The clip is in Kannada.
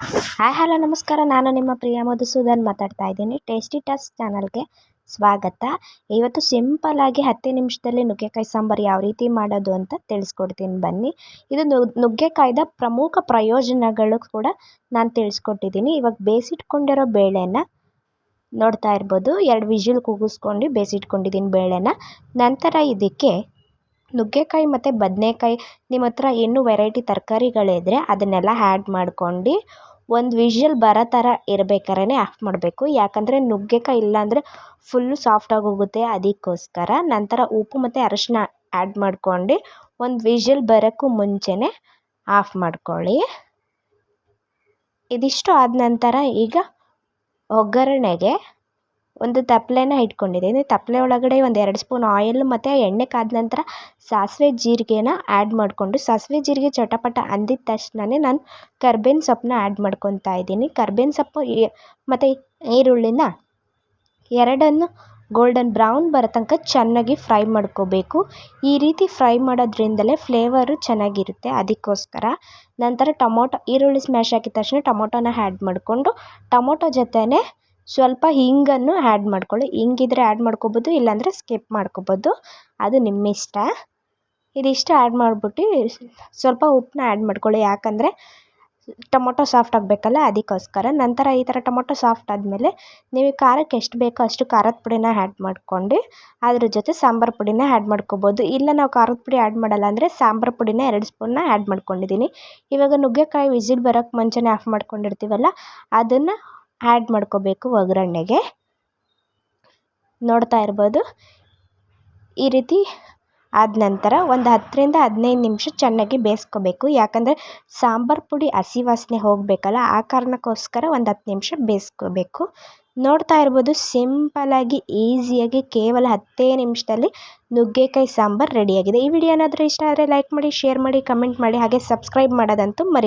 ಹಾಯ್, ಹಲೋ, ನಮಸ್ಕಾರ. ನಾನು ನಿಮ್ಮ ಪ್ರಿಯ ಮಧುಸೂದನ್ ಮಾತಾಡ್ತಾ ಇದ್ದೀನಿ. ಟೇಸ್ಟಿ ಟಸ್ ಚಾನಲ್ಗೆ ಸ್ವಾಗತ. ಇವತ್ತು ಸಿಂಪಲ್ ಆಗಿ ಹತ್ತು ನಿಮಿಷದಲ್ಲಿ ನುಗ್ಗೆಕಾಯಿ ಸಾಂಬಾರು ಯಾವ ರೀತಿ ಮಾಡೋದು ಅಂತ ತಿಳಿಸ್ಕೊಡ್ತೀನಿ ಬನ್ನಿ. ಇದು ನುಗ್ಗೆಕಾಯ್ದ ಪ್ರಮುಖ ಪ್ರಯೋಜನಗಳು ಕೂಡ ನಾನು ತಿಳಿಸ್ಕೊಟ್ಟಿದ್ದೀನಿ. ಇವಾಗ ಬೇಯಿಸಿಟ್ಕೊಂಡಿರೋ ಬೇಳೆನ ನೋಡ್ತಾ ಇರ್ಬೋದು. ಎರಡು ವಿಜಿಲ್ ಕೂಗಿಸ್ಕೊಂಡು ಬೇಯಿಸಿಟ್ಕೊಂಡಿದ್ದೀನಿ ಬೇಳೆನ. ನಂತರ ಇದಕ್ಕೆ ನುಗ್ಗೆಕಾಯಿ ಮತ್ತು ಬದನೇಕಾಯಿ ನಿಮ್ಮ ಹತ್ರ ಇನ್ನೂ ವೆರೈಟಿ ತರಕಾರಿಗಳಿದ್ರೆ ಅದನ್ನೆಲ್ಲ ಆ್ಯಡ್ ಮಾಡ್ಕೊಂಡು ಒಂದು ವಿಷಲ್ ಬರೋ ಥರ ಇರ್ಬೇಕಾದ್ರೆ ಆಫ್ ಮಾಡಬೇಕು. ಯಾಕಂದರೆ ನುಗ್ಗೆಕಾಯಿ ಇಲ್ಲಾಂದರೆ ಫುಲ್ಲು ಸಾಫ್ಟಾಗಿ ಹೋಗುತ್ತೆ. ಅದಕ್ಕೋಸ್ಕರ ನಂತರ ಉಪ್ಪು ಮತ್ತು ಅರಶಿನ ಆ್ಯಡ್ ಮಾಡ್ಕೊಂಡು ಒಂದು ವಿಷಲ್ ಬರೋಕ್ಕೂ ಮುಂಚೆನೇ ಆಫ್ ಮಾಡ್ಕೊಳ್ಳಿ. ಇದಿಷ್ಟು ಆದ ನಂತರ ಈಗ ಒಗ್ಗರಣೆಗೆ ಒಂದು ತಪ್ಲೆನ ಇಟ್ಕೊಂಡಿದ್ದೀನಿ ತಪ್ಪಲೆ ಒಳಗಡೆ ಒಂದು ಎರಡು ಸ್ಪೂನ್ ಆಯಿಲ್ ಮತ್ತು ಎಣ್ಣೆ ಕಾದ ನಂತರ ಸಾಸಿವೆ ಜೀರಿಗೆನ ಆ್ಯಡ್ ಮಾಡಿಕೊಂಡು, ಸಾಸಿವೆ ಜೀರಿಗೆ ಚಟಪಟ ಅಂದಿದ ತಕ್ಷಣವೇ ನಾನು ಕರ್ಬೇವಿನ ಸೊಪ್ಪನ್ನ ಆ್ಯಡ್ ಮಾಡ್ಕೊತಾ ಇದ್ದೀನಿ. ಕರ್ಬೇವಿನ ಸೊಪ್ಪು ಮತ್ತು ಈರುಳ್ಳಿನ ಎರಡನ್ನು ಗೋಲ್ಡನ್ ಬ್ರೌನ್ ಬರೋ ತನಕ ಚೆನ್ನಾಗಿ ಫ್ರೈ ಮಾಡ್ಕೋಬೇಕು. ಈ ರೀತಿ ಫ್ರೈ ಮಾಡೋದ್ರಿಂದಲೇ ಫ್ಲೇವರು ಚೆನ್ನಾಗಿರುತ್ತೆ. ಅದಕ್ಕೋಸ್ಕರ ನಂತರ ಟೊಮೊಟೊ, ಈರುಳ್ಳಿ ಸ್ಮ್ಯಾಶ್ ಹಾಕಿದ ತಕ್ಷಣ ಟೊಮೊಟೊನ ಆ್ಯಡ್ ಮಾಡಿಕೊಂಡು, ಟೊಮೊಟೊ ಜೊತೆನೇ ಸ್ವಲ್ಪ ಹಿಂಗನ್ನು ಆ್ಯಡ್ ಮಾಡ್ಕೊಳ್ಳಿ. ಹಿಂಗಿದ್ರೆ ಆ್ಯಡ್ ಮಾಡ್ಕೊಬೋದು, ಇಲ್ಲಾಂದರೆ ಸ್ಕಿಪ್ ಮಾಡ್ಕೊಬೋದು. ಅದು ನಿಮ್ಮ ಇಷ್ಟ ಇದಿಷ್ಟು ಆ್ಯಡ್ ಮಾಡ್ಬಿಟ್ಟು ಸ್ವಲ್ಪ ಉಪ್ಪನ್ನ ಆ್ಯಡ್ ಮಾಡ್ಕೊಳ್ಳಿ. ಯಾಕಂದರೆ ಟೊಮೊಟೊ ಸಾಫ್ಟ್ ಆಗಬೇಕಲ್ಲ, ಅದಕ್ಕೋಸ್ಕರ. ನಂತರ ಈ ಥರ ಟೊಮೊಟೊ ಸಾಫ್ಟ್ ಆದಮೇಲೆ ನೀವು ಖಾರಕ್ಕೆ ಎಷ್ಟು ಬೇಕೋ ಅಷ್ಟು ಖಾರದ ಪುಡಿನ ಆ್ಯಡ್ ಮಾಡ್ಕೊಂಡು, ಅದ್ರ ಜೊತೆ ಸಾಂಬಾರು ಪುಡಿನ ಆ್ಯಡ್ ಮಾಡ್ಕೊಬೋದು. ಇಲ್ಲ ನಾವು ಖಾರದ ಪುಡಿ ಆ್ಯಡ್ ಮಾಡಲ್ಲ ಅಂದರೆ ಸಾಂಬಾರು ಪುಡಿನ ಎರಡು ಸ್ಪೂನ್ನ ಆ್ಯಡ್ ಮಾಡ್ಕೊಂಡಿದ್ದೀನಿ. ಇವಾಗ ನುಗ್ಗೆಕಾಯಿ ವಿಸಿಲ್ ಬರೋಕ್ಕೆ ಮುಂಚೆನೇ ಆಫ್ ಮಾಡ್ಕೊಂಡಿರ್ತೀವಲ್ಲ, ಅದನ್ನು ಆ್ಯಡ್ ಮಾಡ್ಕೋಬೇಕು ಒಗ್ಗರಣೆಗೆ. ನೋಡ್ತಾ ಇರ್ಬೋದು. ಈ ರೀತಿ ಆದ ನಂತರ ಒಂದು ಹತ್ತರಿಂದ ಹದಿನೈದು ನಿಮಿಷ ಚೆನ್ನಾಗಿ ಬೇಯಿಸ್ಕೋಬೇಕು. ಯಾಕಂದರೆ ಸಾಂಬಾರು ಪುಡಿ ಹಸಿ ವಾಸನೆ ಹೋಗಬೇಕಲ್ಲ, ಆ ಕಾರಣಕ್ಕೋಸ್ಕರ ಒಂದು ಹತ್ತು ನಿಮಿಷ ಬೇಯಿಸ್ಕೋಬೇಕು. ನೋಡ್ತಾ ಇರ್ಬೋದು ಸಿಂಪಲಾಗಿ ಈಸಿಯಾಗಿ ಕೇವಲ ಹತ್ತೇ ನಿಮಿಷದಲ್ಲಿ ನುಗ್ಗೆಕಾಯಿ ಸಾಂಬಾರು ರೆಡಿಯಾಗಿದೆ. ಈ ವಿಡಿಯೋ ಏನಾದರೂ ಇಷ್ಟ ಆದರೆ ಲೈಕ್ ಮಾಡಿ, ಶೇರ್ ಮಾಡಿ, ಕಮೆಂಟ್ ಮಾಡಿ, ಹಾಗೆ ಸಬ್ಸ್ಕ್ರೈಬ್ ಮಾಡೋದಂತೂ ಮರಿ